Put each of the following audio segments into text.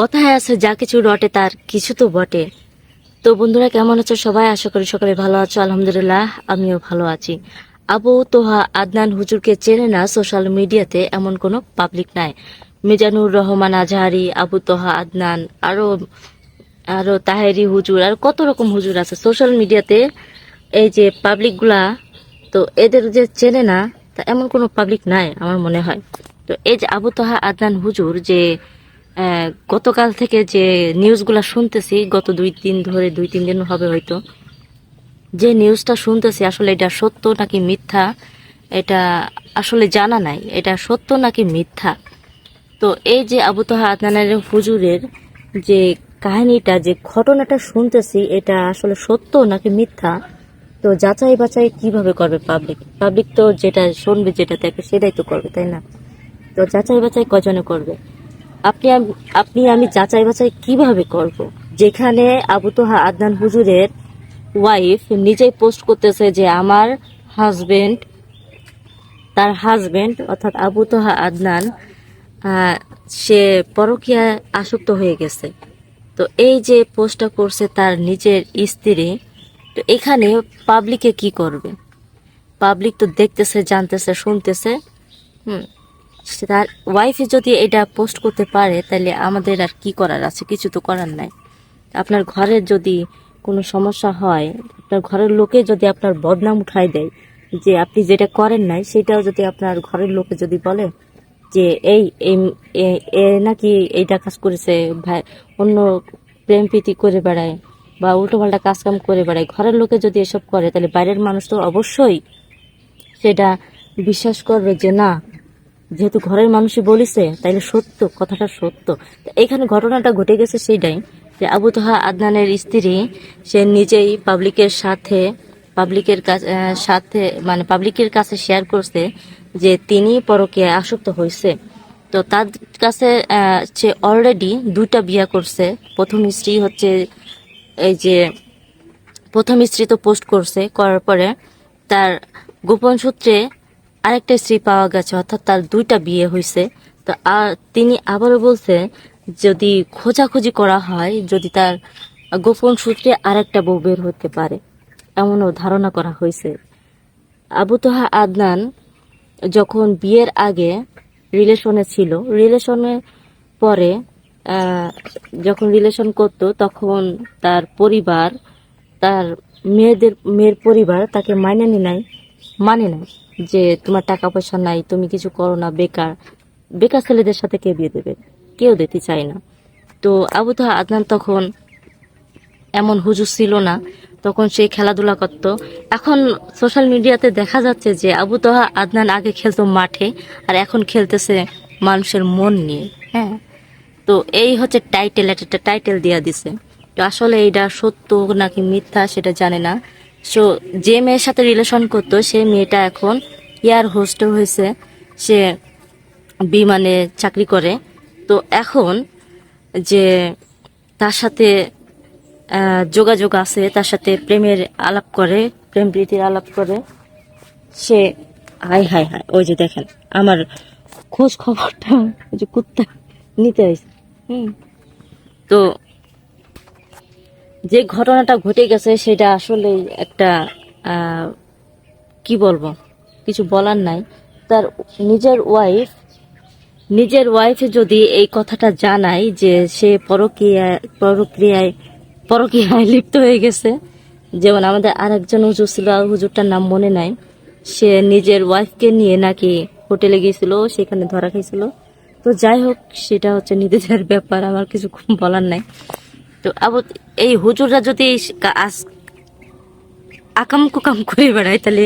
কথায় আছে, যা কিছু রটে তার, কিছু তো বটে। তো বন্ধুরা, কেমন আছো সবাই? আশা করি সকালে ভালো আছো, আলহামদুলিল্লাহ, আমিও ভালো আছি। আবু তোহা আদনান হুজুরকে চেনে না, সোশ্যাল মিডিয়াতে এমন কোনো পাবলিক নাই। মিজানুর রহমান আজহারি, আবু তোহা আদনান, আরও আরও তাহেরি হুজুর, আর কত রকম হুজুর আছে সোশ্যাল মিডিয়াতে। এই যে পাবলিকগুলা তো এদের যে চেনে না, তা এমন কোনো পাবলিক নাই, আমার মনে হয়। তো এই যে আবু তোহা আদনান হুজুর যে গতকাল থেকে যে নিউজগুলা শুনতেছি, গত দুই দিন ধরে দুই তিন দিন হবে হয়তো, যে নিউজটা শুনতেছি, আসলে এটা সত্য নাকি মিথ্যা, এটা আসলে জানা নাই, এটা সত্য নাকি মিথ্যা? তো এই যে আবু তোহা আদনানের হুজুরের যে কাহিনীটা, যে ঘটনাটা শুনতেছি, এটা আসলে সত্য নাকি মিথ্যা? তো যাচাই বাছাই কীভাবে করবে পাবলিক পাবলিক তো যেটা শুনবে, যেটা দেখবে, সেটাই তো করবে, তাই না? তো যাচাই বাছাই কজনে করবে? আপনি আপনি আমি যাচাই বাছাই কীভাবে করব? যেখানে আবু তোহা আদনান হুজুরের ওয়াইফ নিজেই পোস্ট করতেছে যে আমার হাজবেন্ড তার হাজবেন্ড অর্থাৎ আবু তোহা আদনান সে পরকীয়ায় আসক্ত হয়ে গেছে। তো এই যে পোস্টটা করছে তার নিজের স্ত্রী, তো এখানে পাবলিকে কি করবে? পাবলিক তো দেখতেছে, জানতেছে, শুনতেছে, হুম। তার ওয়াইফে যদি এটা পোস্ট করতে পারে, তাহলে আমাদের আর কি করার আছে? কিছু তো করার নাই। আপনার ঘরের যদি কোনো সমস্যা হয়, আপনার ঘরের লোকে যদি আপনার বদনাম উঠাই দেয়, যে আপনি যেটা করেন নাই, সেটাও যদি আপনার ঘরের লোকে যদি বলে যে, এই এ- নাকি এইটা কাজ করেছে, ভাই, অন্য প্রেম প্রীতি করে বেড়ায় বা উল্টোপাল্টা কাজ কাম করে বেড়ায়, ঘরের লোকে যদি এসব করে, তাহলে বাইরের মানুষ তো অবশ্যই সেটা বিশ্বাস করবে যে, না যেহেতু ঘরের মানুষই বলিছে, তাইলে সত্য, কথাটা সত্য। এখানে ঘটনাটা ঘটে গেছে সেইটাই, যে আবু তোহা আদনানের স্ত্রী, সে নিজেই পাবলিকের সাথে পাবলিকের সাথে মানে পাবলিকের কাছে শেয়ার করছে যে তিনি পরকে আসক্ত হয়েছে তো তার কাছে সে অলরেডি দুইটা বিয়া করছে। প্রথম স্ত্রী হচ্ছে এই যে, প্রথম স্ত্রী তো পোস্ট করছে, করার পরে তার গোপন সূত্রে আরেকটা স্ত্রী পাওয়া গেছে, অর্থাৎ তার দুইটা বিয়ে হয়েছে তো আর তিনি আবারও বলছে, যদি খোঁজাখুঁজি করা হয়, যদি তার গোপন সূত্রে আরেকটা বউ বের হতে পারে, এমনও ধারণা করা হয়েছে আবু তোহা আদনান যখন বিয়ের আগে রিলেশনে ছিল, রিলেশনে পরে যখন রিলেশন করতো, তখন তার পরিবার, তার মেয়েদের, মেয়ের পরিবার তাকে মাইনে নি নাই মানে নাই। যে তোমার টাকা পয়সা নাই, তুমি কিছু করো না, বেকার। বেকার ছেলেদের সাথে কে বিয়ে দেবে? কেউ দিতে চায় না। তো আবু তোহা আদনান তখন এমন হুজুর ছিল না, তখন সে খেলাধুলা করত। এখন সোশ্যাল মিডিয়াতে দেখা যাচ্ছে যে আবু তোহা আদনান আগে খেলতো মাঠে, আর এখন খেলতেছে মানুষের মন নিয়ে হ্যাঁ? তো এই হচ্ছে টাইটেল, একটা টাইটেল দিয়া দিছে। তো আসলে এটা সত্য নাকি মিথ্যা সেটা জানে না। সো যে মেয়ের সাথে রিলেশন করতো সেই মেয়েটা এখন এয়ার হোস্টেল হয়েছে। সে বিমানে চাকরি করে। তো এখন যে তার সাথে যোগাযোগ আছে, তার সাথে প্রেমের আলাপ করে, প্রেম প্রীতির আলাপ করে, সে হাই হাই হাই ওই যে দেখেন, আমার খোঁজ খবরটা, ওই যে কুত্তা নিতে হয়েছে। হুম। তো যে ঘটনাটা ঘটে গেছে সেটা আসলে একটা কি বলব? কিছু বলার নাই। তার নিজের ওয়াইফ নিজের ওয়াইফে যদি এই কথাটা জানায় যে সে পরক্রিয়ায় পরক্রিয়ায় পরক্রিয়ায় লিপ্ত হয়ে গেছে, যেমন আমাদের আরেকজন হুজুর ছিল হুজুরটার নাম মনে নাই, সে নিজের ওয়াইফকে নিয়ে নাকি হোটেলে গিয়েছিল, সেখানে ধরা খাইছিল। তো যাই হোক, সেটা হচ্ছে নিজেদের ব্যাপার, আমার কিছু বলার নাই। তো এই হুজুররা যদি এই আকাম কুকাম করে বেড়ায়, তাহলে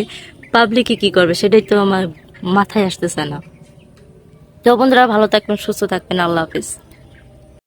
পাবলিকে কি করবে? সেটাই তো আমার মাথায় আসতেছে না। তো বন্ধুরা, ভালো থাকবেন, সুস্থ থাকবেন। আল্লাহ হাফিজ।